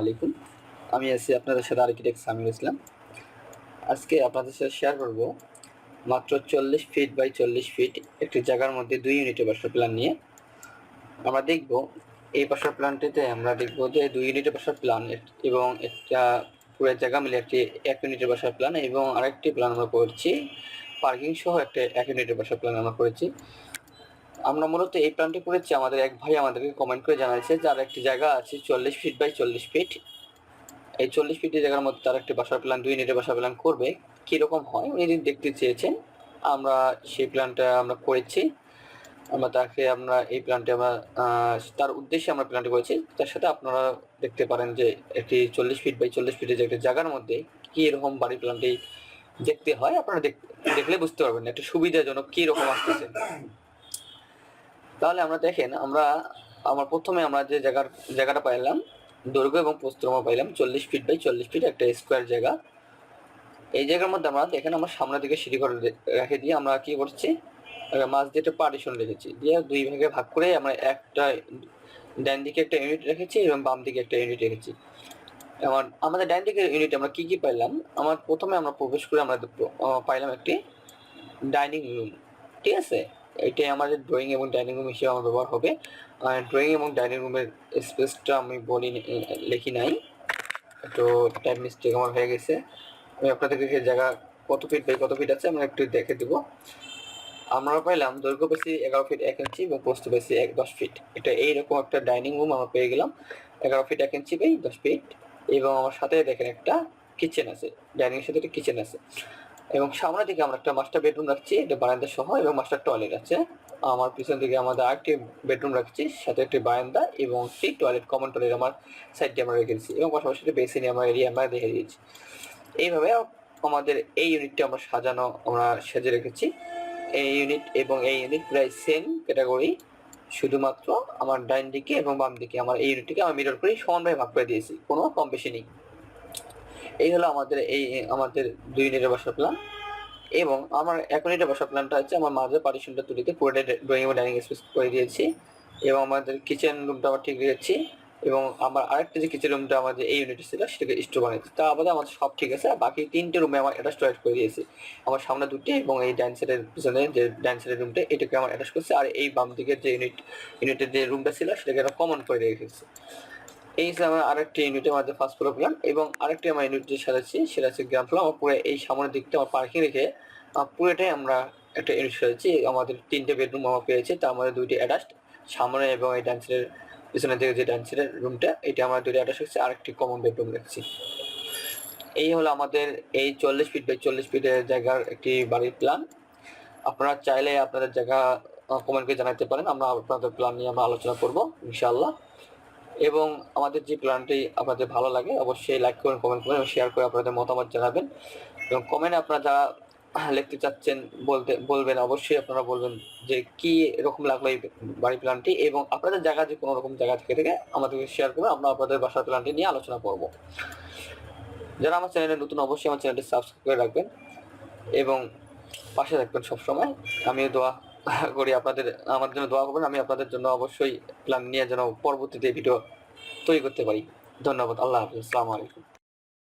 আলাইকুম। আমি আছি আপনাদের সাথে আর্কিটেক্ট সামির ইসলাম। আজকে আপনাদের সাথে শেয়ার করব মাত্র চল্লিশ ফিট বাই চল্লিশ ফিট একটি জায়গার মধ্যে দুই ইউনিটের বাসার প্ল্যান নিয়ে। আমরা দেখব এই বাসার প্ল্যানটিতে আমরা দেখব যে দুই ইউনিটের বাসার প্ল্যান এবং একটা পুরো জায়গা মিলে একটি এক ইউনিটের বাসার প্ল্যান এবং আরেকটি প্ল্যান আমরা করছি। পার্কিং সহ একটা এক ইউনিটের বাসার প্ল্যান আমরা করেছি। আমরা মূলত এই প্ল্যানটি করেছি। আমাদের এক ভাই আমাদেরকে কমেন্ট করে জানাইছে যার একটি জায়গা আছে চল্লিশ ফিট বাই চল্লিশ ফিট এই চল্লিশ ফিটের জায়গার মধ্যে তার একটি বাসার প্ল্যান দুই ইউনিটের বাসার প্ল্যান করবে। কীরকম হয় উনি দেখতে চেয়েছেন, আমরা সেই প্ল্যানটা আমরা করেছি। আমরা তাকে আমরা এই প্ল্যানটি আমরা তার উদ্দেশ্যে আমরা প্ল্যানটি করেছি। তার সাথে আপনারা দেখতে পারেন যে একটি চল্লিশ ফিট বাই চল্লিশ ফিটের যে একটি জায়গার মধ্যে কী রকম বাড়ি প্ল্যানটি দেখতে হয়। আপনারা দেখ- দেখলে বুঝতে পারবেন একটা সুবিধাজনক কী রকম আসতেছে। তাহলে আমরা দেখেন, আমরা, আমার প্রথমে আমরা যে জায়গার, জায়গাটা পাইলাম, দৈর্ঘ্য এবং প্রস্থ আমরা পাইলাম চল্লিশ ফিট বাই চল্লিশ ফিট একটা স্কোয়ার জায়গা। এই জায়গার মধ্যে আমরা দেখেন আমার সামনের দিকে সিঁড়ি করে রেখে দিয়ে আমরা কি করছি? মাঝ দিয়ে একটা পার্টিশন রেখেছি। দিয়ে দুই ভাগে ভাগ করে আমরা একটা ডান দিকে একটা ইউনিট রেখেছি এবং বাম দিকে একটা ইউনিট রেখেছি। আমার আমাদের ডান দিকের ইউনিট আমরা কি কি পাইলাম? আমার প্রথমে আমরা প্রবেশ করে আমরা পাইলাম একটি ডাইনিং রুম ঠিক আছে? এটাই আমাদের ড্রয়িং এবং ডাইনিং রুম হিসেবে আমার ব্যবহার হবে। ড্রয়িং এবং ডাইনিং রুমের স্পেসটা আমি বলি লিখি নাই। তো টাইম মিস্টেক আমার হয়ে গেছে। আমি আপনাদেরকে জায়গা কত ফিট বাই কত ফিট আছে আমরা একটু দেখে দেবো। আমরা পাইলাম দৈর্ঘ্য পেয়েছি এগারো ফিট এক ইঞ্চি এবং প্রস্থ পেয়েছি এক, দশ ফিট এটা এইরকম একটা ডাইনিং রুম আমরা পেয়ে গেলাম। এগারো ফিট এক ইঞ্চি বাই দশ ফিট এবং আমার সাথে দেখেন একটা কিচেন আছে। ডাইনিং এর সাথে একটা কিচেন আছে। এবং সামনের দিকে আমরা একটা মাস্টার বেডরুম রাখছি, এটা বারান্দা সহ, এবং মাস্টার টয়লেট আছে। আমার পিছন দিকে আমাদের আরেকটি বেডরুম রাখছি, সাথে একটি বারান্দা এবং একটি টয়লেট কমন টয়লেট আমার সাইডে আমরা রেখেছি এবং পাশাপাশি একটা বেসিনে আমার এরিয়া আমরা দেখে দিয়েছি। এইভাবে আমাদের এই ইউনিটটা আমরা সাজানো, আমরা সেজে রেখেছি। এই ইউনিট এবং এই ইউনিট প্রায় সেম ক্যাটাগরি শুধুমাত্র আমার ডাইন দিকে এবং বাম দিকে। আমার এই ইউনিটটিকে আমি মিরর করে সমানভাবে ভাগ করে দিয়েছি, কোনো কম বেশি নেই। এই হলো আমাদের, এই আমাদের দুই ইউনিটের বাসা প্ল্যান এবং আমার এক ইউনিটের বাসা প্ল্যানটা হচ্ছে আমার মাঝে পার্টিশনটা তুলিতে পুরোটা ড্রয়িং এবং ডাইনিং স্পেস করে দিয়েছি। এবং আমাদের কিচেন রুমটা আমার ঠিক রেখেছি। এবং আমার আরেকটা যে কিচেন রুমটা আমাদের এই ইউনিটে ছিল, সেটাকে স্টোর বানিয়েছি। তা আমাদের আমাদের সব ঠিক আছে। বাকি তিনটে রুমে আমার অ্যাটাচ টয়লেট করে দিয়েছি। আমার সামনে দুটি এবং এই ডাইন পিছনে যে ডাইন রুমটা এটাকে আমার অ্যাটাচ করছে। আর এই বাম দিকের যে ইউনিট ইউনিটের যে রুমটা ছিল, সেটাকে আমরা কমন করে রেখেছি। এই হিসেবে আমার আরেকটি ইউনিটের মধ্যে ফার্স্ট ফ্লোর প্ল্যান এবং আরেকটি আমার ইউনিট যে সাজাচ্ছি সেটা হচ্ছে গ্রাম ফ্লোর আমার পুরো এই সামনের দিকটা আমার পার্কিং রেখে পুরোটাই আমরা একটা ইউনিট সাজাচ্ছি। আমাদের তিনটে বেডরুম আমার পেয়েছি, তার মধ্যে দুইটি অ্যাডাস্ট সামনে এবং এই ডান্সের পিছনের দিকে যে ডান্সের রুমটা এটা আমরা দুইটা অ্যাটাচ হচ্ছে আরেকটি কমন বেডরুম রাখছি। এই হলো আমাদের এই চল্লিশ ফিট বাই চল্লিশ ফিটের জায়গার একটি বাড়ির প্ল্যান আপনারা চাইলে আপনাদের জায়গা কমেন্ট করে জানাতে পারেন। আমরা আপনাদের প্ল্যান নিয়ে আমরা আলোচনা করব, ইনশাআল্লাহ। এবং আমাদের যে প্ল্যানটি আপনাদের ভালো লাগে, অবশ্যই লাইক করুন কমেন্ট করুন এবং শেয়ার করে আপনাদের মতামত জানাবেন। এবং কমেন্টে আপনারা যারা লিখতে চাচ্ছেন, বলতে, বলবেন, অবশ্যই আপনারা বলবেন যে কি এরকম লাগল এই বাড়ি প্ল্যানটি এবং আপনাদের জায়গা যে কোনো রকম জায়গা থেকে থেকে আমাদেরকে শেয়ার করবেন। আমরা আপনাদের বাসার প্ল্যানটি নিয়ে আলোচনা করব। যারা আমার চ্যানেলে নতুন, অবশ্যই আমার চ্যানেলটি সাবস্ক্রাইব করে রাখবেন এবং পাশে থাকবেন সবসময়। আমিও দোয়া করি, আপনাদের আমার জন্য দোয়া করবেন। আমি আপনাদের জন্য অবশ্যই প্ল্যান নিয়ে যেন পরবর্তীতে ভিডিও তৈরি করতে পারি। ধন্যবাদ, আল্লাহ হাফিজ, আসসালামু আলাইকুম।